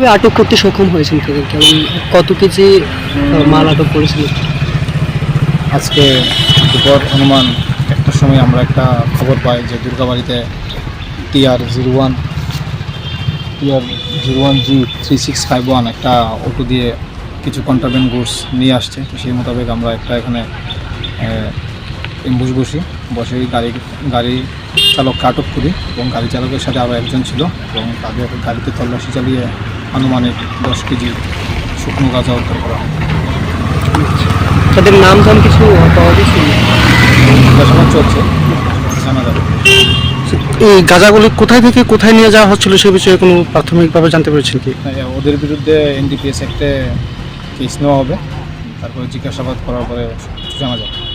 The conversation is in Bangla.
তবে আটক করতে সক্ষম হয়েছেন তাদেরকে এবং কত কেজি মাল আটক করেছিল? আজকে দুপুর অনুমান একটার সময় আমরা একটা খবর পাই যে দুর্গাবাড়িতে TR zero one, TR zero one G three six five one একটা অটো দিয়ে কিছু কন্ট্রাবেন্ট গুডস নিয়ে আসছে। তো সেই মোতাবেক আমরা একটা এখানে এম্বুস বসি। বসে গাড়ি গাড়ি চালককে আটক করি এবং গাড়ি চালকের সাথে আরও একজন ছিল এবং তাদের গাড়িতে তল্লাশি চালিয়ে আনুমানিক দশ কেজি শুকনো গাঁজা উদ্ধার করা হয়। তাদের নাম ধাম কিছু পাওয়া গেছে? জিজ্ঞাসাবাদ চলছে। জানা যাবে। এই গাঁজাগুলি কোথায় থেকে কোথায় নিয়ে যাওয়া হচ্ছিল সে বিষয়ে কোনো প্রাথমিকভাবে জানতে পেরেছেন কি? ওদের বিরুদ্ধে এনডিপিএস একটা কেস নেওয়া হবে। তারপরে জিজ্ঞাসাবাদ করার পরে জানা যাবে।